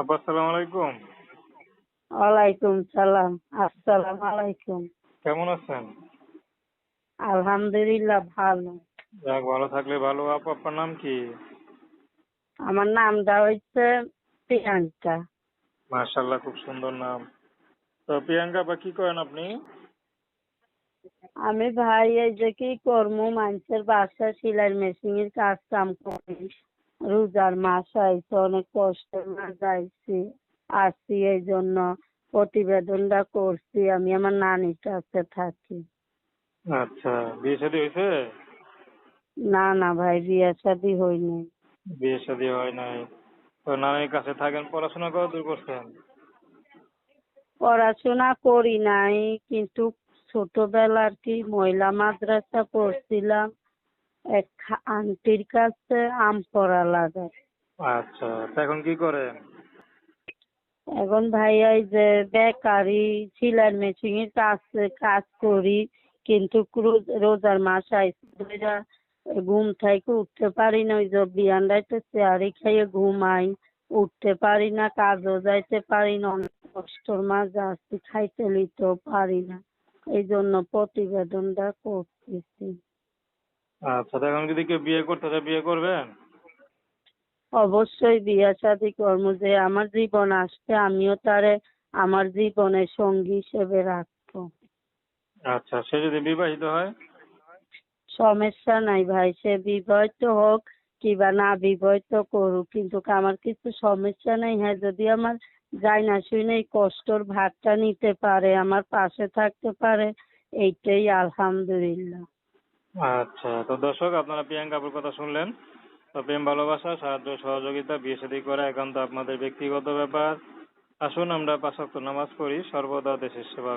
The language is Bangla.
আপু আসসালামু আলাইকুম। ওয়ালাইকুম সালাম আসসালামু আলাইকুম। কেমন আছেন? আলহামদুলিল্লাহ ভালো। যাক ভালো থাকলে ভালো। আপু আপনার নাম কি? আমার নামটা হচ্ছে প্রিয়াঙ্কা। খুব সুন্দর নাম। তো প্রিয়াঙ্কা আপা কি করেন আপনি? আমি ভাই এই যে কি করব মানুষের বাসা সেলাই মেশিনের কাজ কাম করি। রোজার মাস আইছে অনেক কষ্টের মাস আইছি। আসছি এই জন্য প্রতিবেদনটা করছি আমি আমার নানির কাছে থাকি। আচ্ছা বিয়ে শাদী হয়েছে না না ভাই বিয়ে শাদী হয়নি বিয়ে শাদী হয় নাই। তো নানির কাছে থাকেন পড়াশোনা কত দূর করছেন? পড়াশোনা করি নাই কিন্তু ছোটবেলার কি মহিলা মাদ্রাসা পড়ছিলাম এক আন্টির কাছে আম পড়া লাগে। আচ্ছা তা এখন কি করেন? এখন ভাই এই যে বেকারি সেলাই মেশিনের কাজ কাজ করি কিন্তু ক্রু- রোজার মাস আইসে ঘুম থেকে উঠতে পারি না ওই যে বিয়ানটাইতে চেয়ারে খাইয়ে ঘুমাই। উঠতে পারি না কাজও যাইতে পারি না অনেক কষ্টর মাঝে আছি খাইতে লিতেও পারি না। এই জন্য প্রতিবেদনটা করতেছি। আচ্ছা এখন যদি কেউ বিয়ে করতে চায় বিয়ে করবেন? অবশ্যই বিয়ে শাদী করব যে আমার জীবন আসবে আমিও তারে আমার জীবনের সঙ্গী হিসেবে রাখব। আচ্ছা সে যদি বিবাহিত হয়? সমস্যা নাই ভাই সে বিবাহিত হোক কিবা না বিবাহিত করুক কিন্তু আমার কিছু সমস্যা নাই। হ্যাঁ যদি আমার যাই না শুনে এই কষ্টর ভাগটা নিতে পারে আমার পাশে থাকতে পারে এইটাই আলহামদুলিল্লাহ। আচ্ছা তো দর্শক, আপনারা প্রিয়াঙ্কা আপুর কথা শুনলেন। তো প্রেম, ভালোবাসা, সাহায্য, সহযোগিতা, বিয়ে শাদী করা একান্ত আপনাদের ব্যক্তিগত ব্যাপার। আসুন আমরা পাঁচ নামাজ পড়ি, সর্বদা দেশের সেবা